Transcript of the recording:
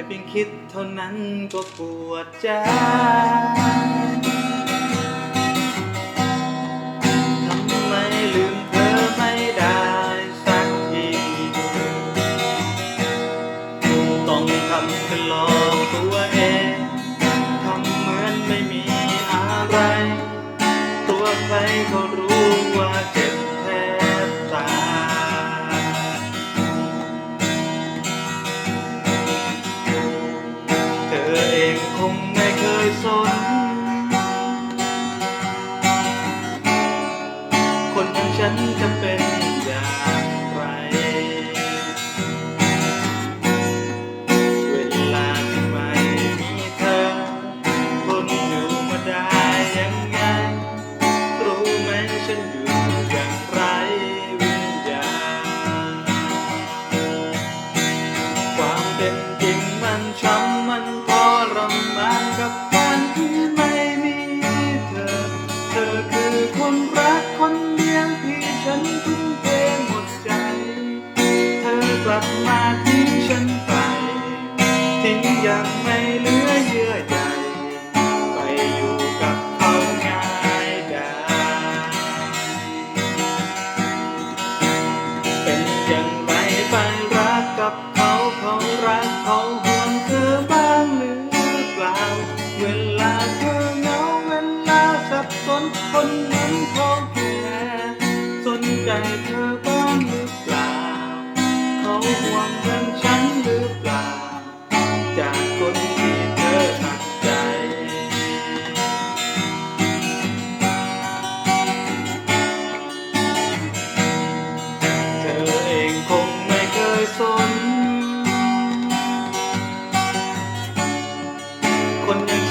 ค่เพียงคิดเท่านั้นก็ปวดใจทำไมลืมเธอไม่ได้สักที ต้องทำเป็นหลอกตัวเองทำเหมือนไม่มีอะไร ตัวใครก็รู้ เองคงไม่เคยสน คนอย่างฉันจะเป็น มันช้ำมันทรมานกับการที่ไม่มีเธอ เธอคือคนรักคนเดียวที่ฉันทุ่มเทหมดใจ เธอกลับมาทิ้งฉันไป ทิ้งอย่างไม่เหลือเยื่อใยไปอยู่กับเขาง่ายได้เป็นอย่างไรไปรักกับเขาเขารักเขา เธอบ้างหรือเปล่า เขาห่วงเรื่งฉันหรือเปล่า จากคนที่เธอหักใจ เธอเองคงไม่เคยสน คนอย่าง